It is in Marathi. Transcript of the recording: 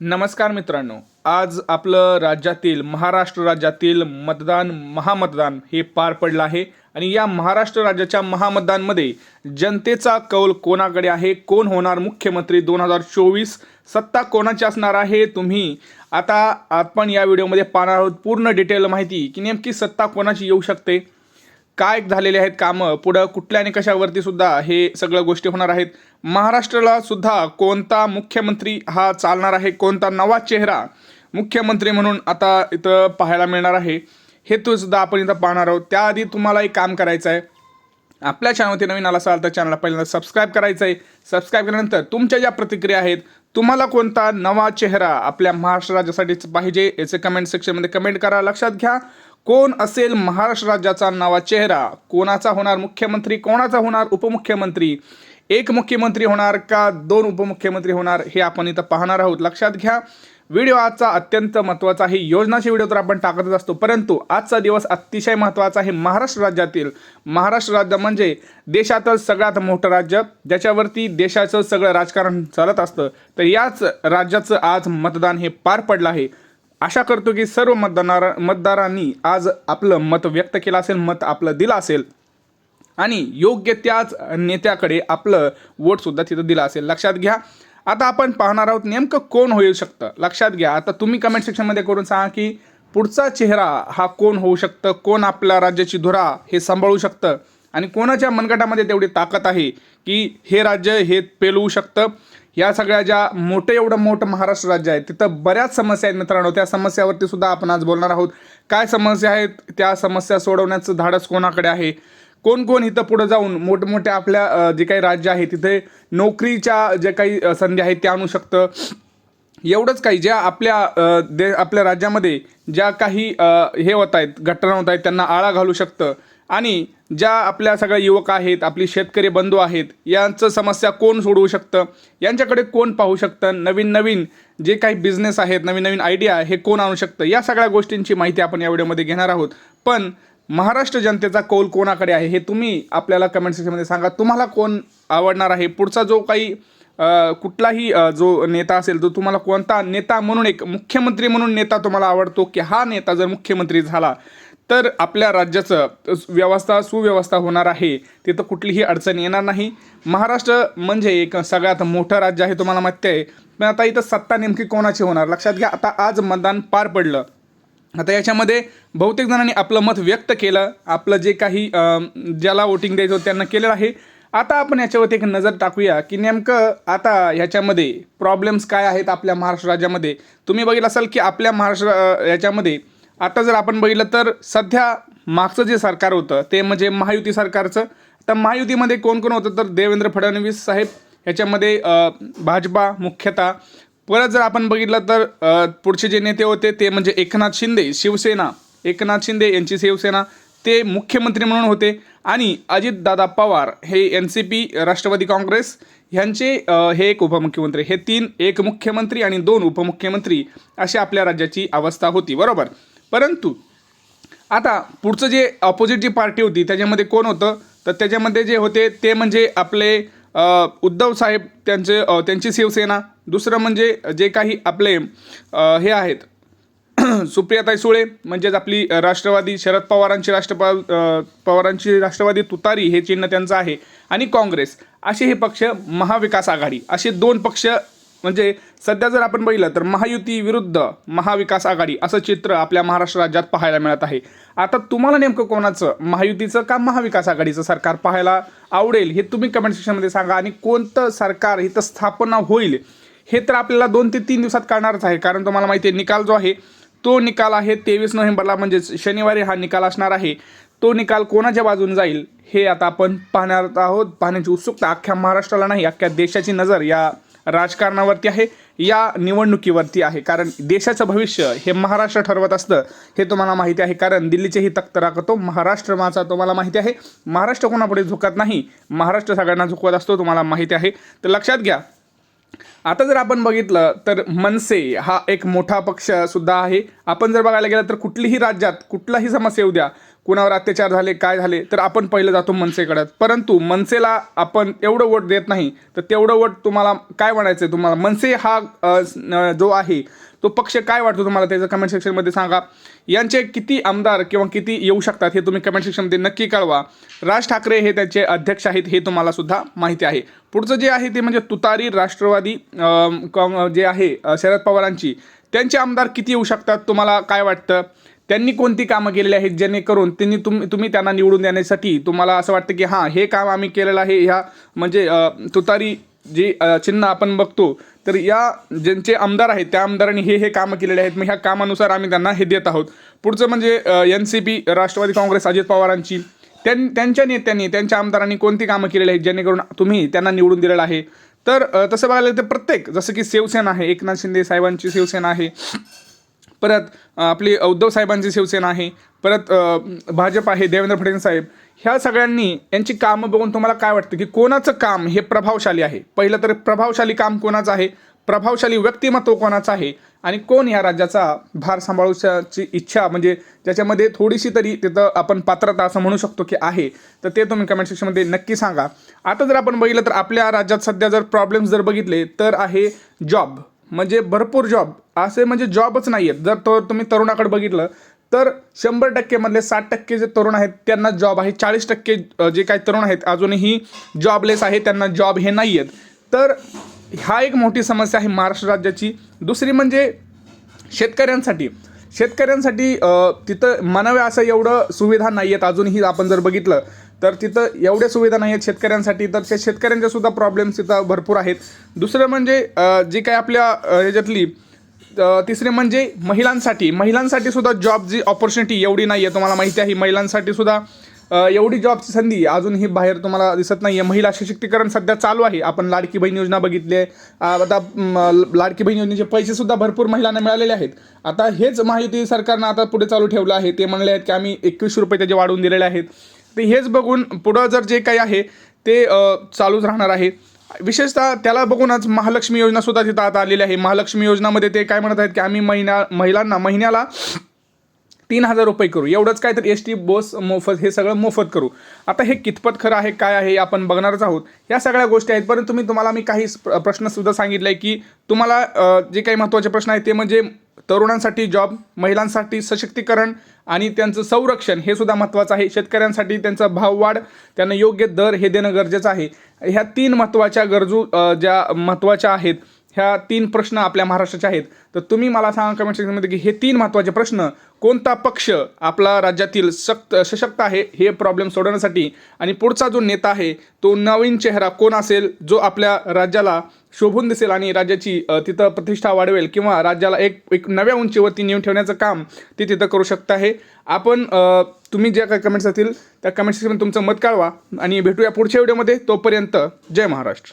नमस्कार मित्रांनो आज आपलं राज्यातील महाराष्ट्र राज्यातील मतदान महामतदान हे पार पडलं आहे. आणि या महाराष्ट्र राज्याच्या महामतदानमध्ये जनतेचा कौल कोणाकडे आहे कोण होणार मुख्यमंत्री दोन हजार चोवीस सत्ता कोणाची असणार आहे तुम्ही आता आपण या व्हिडिओमध्ये पाहणार आहोत. पूर्ण डिटेल माहिती की नेमकी सत्ता कोणाची येऊ शकते काय झालेले आहेत कामं? पुढं कुठल्या आणि कशावरती सुद्धा हे सगळं गोष्टी होणार आहेत. महाराष्ट्राला सुद्धा कोणता मुख्यमंत्री हा चालणार आहे? कोणता नवा चेहरा मुख्यमंत्री म्हणून आता इथं पाहायला मिळणार आहे. हे तो सुद्धा आपण इथं पाहणार आहोत. त्याआधी तुम्हाला एक काम करायचं आहे. आपल्या चॅनलवरती नवीन आला असाल तर चॅनलला पहिल्यांदा सबस्क्राईब करायचं आहे. सबस्क्राईब केल्यानंतर तुमच्या ज्या प्रतिक्रिया आहेत तुम्हाला कोणता नवा चेहरा आपल्या महाराष्ट्र राज्यासाठीच पाहिजे याचे कमेंट सेक्शनमध्ये कमेंट करा. लक्षात घ्या. कोण असेल महाराष्ट्र राज्याचा नवा चेहरा? कोणाचा होणार मुख्यमंत्री? कोणाचा होणार उपमुख्यमंत्री? एक मुख्यमंत्री होणार का दोन उपमुख्यमंत्री होणार हे आपण इथं पाहणार आहोत. लक्षात घ्या व्हिडिओ आजचा अत्यंत महत्त्वाचा आहे. योजनाचे व्हिडिओ तर आपण टाकतच असतो. परंतु आजचा दिवस अतिशय महत्त्वाचा आहे महाराष्ट्र राज्यातील. महाराष्ट्र राज्य म्हणजे देशातील सगळ्यात मोठं राज्य. ज्याच्यावरती देशाचं सगळं राजकारण चालत असतं. तर याच राज्याचं आज मतदान हे पार पडलं आहे. आशा करतो की सर्व मतदार मतदारांनी आज आपलं मत व्यक्त केलं असेल मत आपलं दिलं असेल. आणि योग्य त्याच नेत्याकडे आपलं वोटसुद्धा तिथं दिलं असेल. लक्षात घ्या. आता आपण पाहणार आहोत नेमकं कोण होऊ शकतं. लक्षात घ्या. आता तुम्ही कमेंट सेक्शनमध्ये करून सांगा की पुढचा चेहरा हा कोण होऊ शकतं? कोण आपल्या राज्याची धुरा हे सांभाळू शकतं? आणि कोणाच्या मनगटामध्ये तेवढी ताकद आहे की हे राज्य हे पेलवू शकतं? या सगळ्या ज्या मोठं एवढं मोठं महाराष्ट्र राज्य आहे तिथं बऱ्याच समस्या आहेत मित्रांनो. त्या समस्यावरती सुद्धा आपण आज बोलणार आहोत. काय समस्या आहेत? त्या समस्या सोडवण्याचं धाडस कोणाकडे आहे? कोण कोण इथं पुढं जाऊन मोठमोठ्या आपल्या जे काही राज्य आहे तिथे नोकरीच्या जे काही संधी आहेत त्या आणू शकतं? एवढंच काही ज्या आपल्या दे आपल्या राज्यामध्ये ज्या काही हे होत आहेत घटना होत आहेत त्यांना आळा घालू शकतं. आणि ज्या आपल्या सगळ्या युवक आहेत आपली शेतकरी बंधू आहेत यांचं समस्या कोण सोडवू शकतं? यांच्याकडे कोण पाहू शकतं? नवीन नवीन जे काही बिझनेस आहेत नवीन नवीन आयडिया हे कोण आणू शकतं? या सगळ्या गोष्टींची माहिती आपण या व्हिडिओमध्ये घेणार आहोत. पण महाराष्ट्र जनतेचा कौल कोणाकडे आहे हे तुम्ही आपल्याला कमेंट सेक्शनमध्ये सांगा. तुम्हाला कोण आवडणार आहे? पुढचा जो काही कुठलाही जो नेता असेल तो तुम्हाला कोणता नेता म्हणून एक मुख्यमंत्री म्हणून नेता तुम्हाला आवडतो की हा नेता जर मुख्यमंत्री झाला तर आपल्या राज्याचं व्यवस्था सुव्यवस्था होणार आहे. तिथं कुठलीही अडचण येणार नाही. महाराष्ट्र म्हणजे एक सगळ्यात मोठं राज्य आहे तुम्हाला माहिती आहे. पण आता इथं सत्ता नेमकी कोणाची होणार? लक्षात घ्या आता आज मतदान पार पडलं. आता याच्यामध्ये बहुतेक जणांनी आपलं मत व्यक्त केलं. आपलं जे काही ज्याला वोटिंग द्यायचं होतं त्यांना केलेलं आहे. आता आपण याच्यावरती एक नजर टाकूया की नेमकं आता ह्याच्यामध्ये प्रॉब्लेम्स काय आहेत आपल्या महाराष्ट्र राज्यामध्ये? तुम्ही बघितलं असाल की आपल्या महाराष्ट्र याच्यामध्ये आता जर आपण बघितलं तर सध्या मागचं जे सरकार होतं ते म्हणजे महायुती सरकारचं. तर महायुतीमध्ये कोण कोण होतं तर देवेंद्र फडणवीस साहेब ह्याच्यामध्ये भाजपा मुख्यतः. परत जर आपण बघितलं तर पुढचे जे नेते होते ते म्हणजे एकनाथ शिंदे शिवसेना एकनाथ शिंदे यांची शिवसेना ते मुख्यमंत्री म्हणून होते. आणि अजितदादा पवार हे N C P Rashtrawadi Congress ह्यांचे हे एक उपमुख्यमंत्री हे तीन एक मुख्यमंत्री आणि दोन उपमुख्यमंत्री अशी आपल्या राज्याची अवस्था होती बरोबर? परंतु आता पुढचं जे ऑपोजिट जी पार्टी होती त्याच्यामध्ये कोण होतं? तर त्याच्यामध्ये जे होते ते म्हणजे आपले उद्धव साहेब त्यांचे त्यांची शिवसेना. दुसरं म्हणजे जे काही आपले हे आहेत सुप्रियाताई सुळे म्हणजेच आपली राष्ट्रवादी शरद पवारांची राष्ट्रपा पवारांची राष्ट्रवादी तुतारी हे चिन्ह त्यांचं आहे. आणि काँग्रेस असे हे पक्ष महाविकास आघाडी असे दोन पक्ष म्हणजे सध्या जर आपण बघितलं तर महायुती विरुद्ध महाविकास आघाडी असं चित्र आपल्या महाराष्ट्र राज्यात पाहायला मिळत आहे. आता तुम्हाला नेमकं कोणाचं महायुतीचं का महाविकास आघाडीचं सरकार पाहायला आवडेल हे तुम्ही कमेंट सेक्शनमध्ये सांगा. आणि कोणतं सरकार इथं स्थापना होईल हे तर आपल्याला दोन ते तीन दिवसात कळणारच आहे. कारण तुम्हाला माहिती आहे निकाल जो आहे तो निकाल आहे तेवीस नोव्हेंबरला म्हणजेच शनिवारी हा निकाल असणार आहे. तो निकाल कोणाच्या बाजून जाईल हे आता आपण पाहणार आहोत. पाहण्याची उत्सुकता अख्ख्या महाराष्ट्राला नाही अख्ख्या देशाची नजर या राजकारणावरती आहे या निवडणुकीवरती आहे. कारण देशाचं भविष्य हे महाराष्ट्र ठरवत असतं हे तुम्हाला माहिती आहे. कारण दिल्लीचेही तख्त राखतो महाराष्ट्र माझा तुम्हाला माहिती आहे. महाराष्ट्र कोणापुढे झुकत नाही महाराष्ट्र सगळ्यांना झुकवत असतो तुम्हाला माहिती आहे. तर लक्षात घ्या. आता जर आपण बघितलं तर मनसे हा एक मोठा पक्ष सुद्धा आहे. आपण जर बघायला गेलं तर कुठलीही राज्यात कुठलाही समस्या येऊ द्या. कुणावर अत्याचार झाले काय झाले तर आपण पहिलं जातो मनसेकडे परंतु मनसेला आपण एवढं वोट देत नाही तर तेवढं वोट तुम्हाला काय म्हणायचं आहे तुम्हाला? मनसे हा जो आहे तो पक्ष काय वाटतो तुम्हाला? त्याचं कमेंट सेक्शनमध्ये सांगा. यांचे किती आमदार किंवा किती येऊ शकतात हे तुम्ही कमेंट सेक्शनमध्ये नक्की कळवा. राज ठाकरे हे त्याचे अध्यक्ष आहेत हे तुम्हाला सुद्धा माहिती आहे. पुढचं जे आहे ते म्हणजे तुतारी राष्ट्रवादी जे आहे शरद पवारांची. त्यांचे आमदार किती येऊ शकतात? तुम्हाला काय वाटतं? त्यांनी कोणती कामं केलेली आहेत जेणेकरून त्यांनी तुम तुम्ही त्यांना निवडून देण्यासाठी तुम्हाला असं वाटतं की हां हे काम आम्ही केलेलं आहे ह्या म्हणजे तुतारी जी चिन्ह आपण बघतो तर या ज्यांचे आमदार आहेत त्या आमदारांनी हे हे कामं केलेले आहेत मग ह्या कामानुसार आम्ही त्यांना हे देत आहोत. पुढचं म्हणजे N C P Rashtrawadi Congress Ajit पवारांची. त्यां त्यांच्या नेत्यांनी त्यांच्या आमदारांनी कोणती कामं केलेली आहेत जेणेकरून तुम्ही त्यांना निवडून दिलेलं आहे? तर तसं बघायला तर प्रत्येक जसं की शिवसेना आहे एकनाथ शिंदे साहेबांची शिवसेना आहे परत आपली उद्धव साहेबांची शिवसेना आहे परत भाजप आहे देवेंद्र फडणवीस साहेब ह्या सगळ्यांनी यांची कामं बघून तुम्हाला काय वाटतं की कोणाचं काम हे प्रभावशाली आहे? पहिलं तर प्रभावशाली काम कोणाचं आहे? प्रभावशाली व्यक्तिमत्व कोणाचं आहे? आणि कोण या राज्याचा भार सांभाळूची इच्छा म्हणजे ज्याच्यामध्ये थोडीशी तरी तिथं आपण पात्रता असं म्हणू शकतो की आहे तर ते तुम्ही कमेंट सेक्शनमध्ये नक्की सांगा. आता जर आपण बघितलं तर आपल्या राज्यात सध्या जर प्रॉब्लेम्स जर बघितले तर आहे जॉब म्हणजे भरपूर जॉब असे म्हणजे जॉबच नाही आहेत जर तो तुम्ही तरुणाकडे बघितलं तर शंभर टक्केमधले साठ टक्के जे तरुण आहेत त्यांना जॉब आहे. चाळीस टक्के जे काही तरुण आहेत अजूनही जॉबलेस आहे त्यांना जॉब हे नाही आहेत तर हा एक मोठी समस्या आहे महाराष्ट्र राज्याची. दुसरी म्हणजे शेतकऱ्यांसाठी. शेतकऱ्यांसाठी तिथं म्हणाव्या असं एवढं सुविधा नाही आहेत अजूनही आपण जर बघितलं तर तिथं एवढ्या सुविधा नाही आहेत शेतकऱ्यांसाठी तर त्या शेतकऱ्यांच्या सुद्धा प्रॉब्लेम्स तिथं भरपूर आहेत. दुसरं म्हणजे जी काही आपल्या ह्याच्यातली तिसरे म्हणजे महिलांसाठी. महिलांसाठी सुद्धा जॉब जी ऑपॉर्च्युनिटी एवढी नाही आहे तुम्हाला माहिती आहे. महिलांसाठी सुद्धा एवढी जॉबची संधी अजूनही बाहेर तुम्हाला दिसत नाही आहे महिला सशक्तीकरण सध्या चालू आहे. आपण लाडकी बहीण योजना बघितली आहे आता म, लाडकी बहीण योजनेचे पैसेसुद्धा भरपूर महिलांना मिळालेले आहेत. आता हेच माहिती सरकारनं आता पुढे चालू ठेवलं आहे. ते म्हणले आहेत की आम्ही एकवीस रुपये त्याचे वाढवून दिलेले आहेत. ते हेच बघून पुढं जर जे काही आहे ते चालूच राहणार आहे. विशेषतः त्याला बघूनच महालक्ष्मी योजना सुद्धा तिथं आता आलेली आहे. महालक्ष्मी योजनामध्ये ते काय म्हणत आहेत की आम्ही महिना महिलांना महिन्याला तीन हजार रुपये करू. एवढंच काय तर एस टी बस मोफत हे सगळं मोफत करू. आता हे कितपत खरं आहे काय आहे आपण बघणारच आहोत. या सगळ्या गोष्टी आहेत. परंतु मी तुम्हाला मी काही प्रश्नसुद्धा सांगितले की तुम्हाला जे काही महत्त्वाचे प्रश्न आहेत ते म्हणजे तरुणांसाठी जॉब महिलांसाठी सशक्तीकरण आणि त्यांचं संरक्षण हे सुद्धा महत्त्वाचं आहे. शेतकऱ्यांसाठी त्यांचा भाववाढ त्यांना योग्य दर हे देणं गरजेचं आहे. ह्या तीन महत्त्वाच्या गरजू ज्या महत्त्वाच्या आहेत ह्या तीन प्रश्न आपल्या महाराष्ट्राचे आहेत. तर तुम्ही मला सांगा कमेंट सेक्शनमध्ये की हे तीन महत्त्वाचे प्रश्न कोणता पक्ष आपला राज्यातील सक्त सशक्त आहे हे प्रॉब्लेम सोडवण्यासाठी? आणि पुढचा जो नेता आहे तो नवीन चेहरा कोण असेल? जो आपल्या राज्याला शोभून दिसेल आणि राज्याची तिथं प्रतिष्ठा वाढवेल किंवा राज्याला एक एक नव्या उंचीवरती नेऊन ठेवण्याचं काम ते तिथं करू शकत आहे? आपण तुम्ही ज्या काही कमेंट्स असतील त्या कमेंट सेक्शनमध्ये तुमचं मत कळवा आणि भेटूया पुढच्या व्हिडिओमध्ये तोपर्यंत जय महाराष्ट्र.